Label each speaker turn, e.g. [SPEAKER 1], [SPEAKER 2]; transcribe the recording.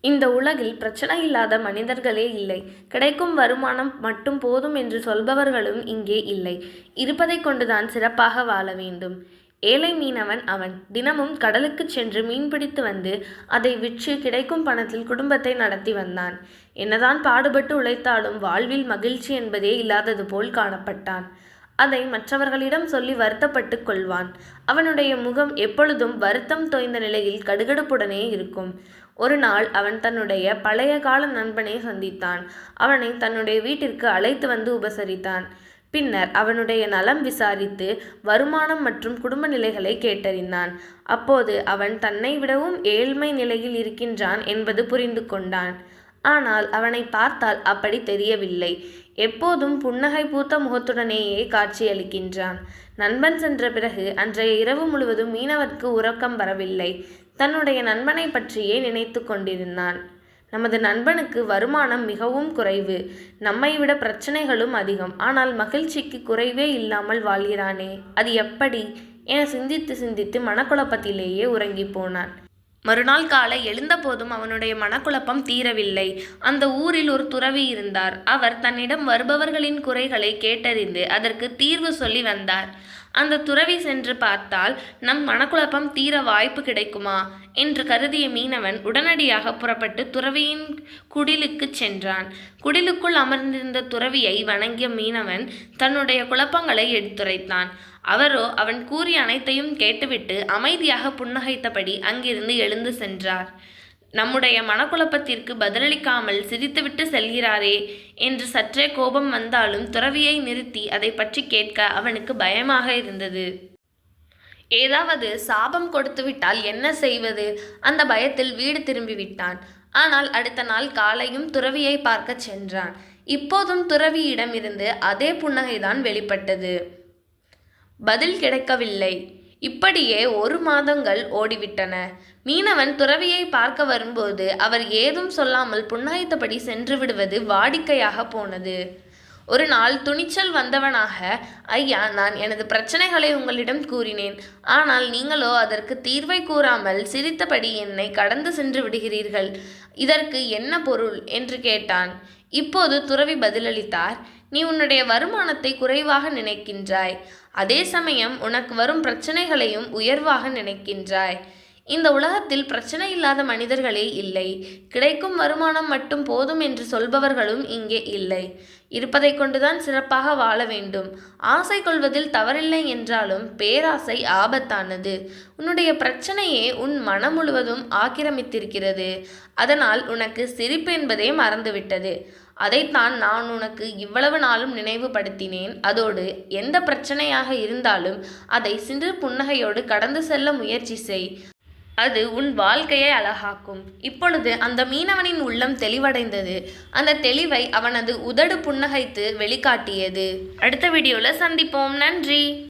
[SPEAKER 1] இந்த உலகில் பிரச்சனை இல்லாத மனிதர்களே இல்லை. கிடைக்கும் வருமானம் மட்டும் போதும் என்று சொல்பவர்களும் இங்கே இல்லை. இருப்பதை கொண்டுதான் சிறப்பாக வாழ வேண்டும். ஏழை மீனவன் அவன். தினமும் கடலுக்குச் சென்று மீன்பிடித்து வந்து அதை விற்று கிடைக்கும் பணத்தில் குடும்பத்தை நடத்தி வந்தான். என்னதான் பாடுபட்டு உழைத்தாலும் வாழ்வில் மகிழ்ச்சி என்பதே இல்லாதது போல் காணப்பட்டான். அதை மற்றவர்களிடம் சொல்லி வருத்தப்பட்டு கொள்வான். அவனுடைய முகம் எப்பொழுதும் வருத்தம் தோய்ந்த நிலையில் கடுகடுப்புடனே இருக்கும். ஒரு நாள் அவன் தன்னுடைய பழைய கால நண்பனை சந்தித்தான். அவனை தன்னுடைய வீட்டிற்கு அழைத்து வந்து உபசரித்தான். பின்னர் அவனுடைய நலம் விசாரித்து வருமானம் மற்றும் குடும்ப நிலைகளை கேட்டறிந்தான். அப்போது அவன் தன்னை விடவும் ஏழ்மை நிலையில் இருக்கின்றான் என்பது புரிந்து கொண்டான். ஆனால் அவனை பார்த்தால் அப்படி தெரியவில்லை. எப்போதும் புன்னகை பூத்த முகத்துடனேயே காட்சியளிக்கின்றான். நண்பன் சென்ற பிறகு அன்றைய இரவு முழுவதும் மீனவருக்கு உறக்கம் வரவில்லை. தன்னுடைய நண்பனைப் பற்றியே நினைத்து கொண்டிருந்தான். நமது நண்பனுக்கு வருமானம் மிகவும் குறைவு. நம்மை விட பிரச்சனைகளும் அதிகம். ஆனால் மகிழ்ச்சிக்கு குறைவே இல்லாமல் வாழ்கிறானே அது எப்படி? என சிந்தித்து சிந்தித்து மனக்குழப்பத்திலேயே உறங்கிப் போனான். மறுநாள் காலை எழுந்தபோதும் அவனுடைய மனக்குழப்பம் தீரவில்லை. அந்த ஊரில் ஒரு துறவி இருந்தார். அவர் தன்னிடம் வருபவர்களின் குறைகளை கேட்டறிந்து அதற்கு தீர்வு சொல்லி வந்தார். அந்த துறவி சென்று பார்த்தால் நம் மனக்குழப்பம் தீர வாய்ப்பு கிடைக்குமா? என்று கருதிய மீனவன் உடனடியாக புறப்பட்டு துறவியின் குடிலுக்குச் சென்றான். குடிலுக்குள் அமர்ந்திருந்த துறவியை வணங்கிய மீனவன் தன்னுடைய குழப்பங்களை எடுத்துரைத்தான். அவரோ அவன் கூறிய அனைத்தையும் கேட்டுவிட்டு அமைதியாக புன்னகைத்தபடி அங்கிருந்து எழுந்து சென்றார். நம்முடைய மனக்குழப்பத்திற்கு பதிலளிக்காமல் சிரித்துவிட்டு செல்கிறாரே என்று சற்றே கோபம் வந்தாலும் துறவியை நிறுத்தி அதைப் பற்றி கேட்க அவனுக்கு பயமாக இருந்தது. ஏதாவது சாபம் கொடுத்துவிட்டால் என்ன செய்வது? அந்த பயத்தில் வீடு திரும்பிவிட்டான். ஆனால் அடுத்த நாள் காலையும் துறவியைப் பார்க்கச் சென்றான். இப்போதும் துறவியிடம் இருந்து அதே புன்னகைதான் வெளிப்பட்டது. பதில் கிடைக்கவில்லை. இப்படியே ஒரு மாதங்கள் ஓடிவிட்டன. மீனவன் துறவியைப் பார்க்க வரும்போது அவர் ஏதும் சொல்லாமல் புண்ணாயத்தபடி சென்று விடுவது வாடிக்கையாகப் போனது. ஒரு நாள் துணிச்சல் வந்தவனாக ஐயா நான் எனது பிரச்சனைகளை உங்களிடம் கூறினேன். ஆனால் நீங்களோ அதற்கு தீர்வை கூறாமல் சிரித்தபடி என்னை கடந்து சென்று விடுகிறீர்கள். இதற்கு என்ன பொருள்? என்று கேட்டான். இப்போது துறவி பதிலளித்தார் நீ உன்னுடைய வருமானத்தை குறைவாக நினைக்கின்றாய். அதே சமயம் உனக்கு வரும் பிரச்சனைகளையும் உயர்வாக நினைக்கின்றாய். இந்த உலகத்தில் பிரச்சனை இல்லாத மனிதர்களே இல்லை. கிடைக்கும் வருமானம் மட்டும் போதும் என்று சொல்பவர்களும் இங்கே இல்லை. இருப்பதை கொண்டுதான் சிறப்பாக வாழ வேண்டும். ஆசை கொள்வதில் தவறில்லை என்றாலும் பேராசை ஆபத்தானது. உன்னுடைய பிரச்சனையே உன் மனம் முழுவதும் ஆக்கிரமித்திருக்கிறது. அதனால் உனக்கு சிரிப்பு என்பதே மறந்துவிட்டது. அதைத்தான் நான் உனக்கு இவ்வளவு நாளும் நினைவுபடுத்தினேன். அதோடு எந்த பிரச்சனையாக இருந்தாலும் அதை சிறு புன்னகையோடு கடந்து செல்ல முயற்சி செய். அது உன் வாழ்க்கையை அழகாக்கும். இப்பொழுது அந்த மீனவனின் உள்ளம் தெளிவடைந்தது. அந்த தெளிவை அவனது உதடு புன்னகைத்து வெளிக்காட்டியது. அடுத்த வீடியோவில் சந்திப்போம். நன்றி.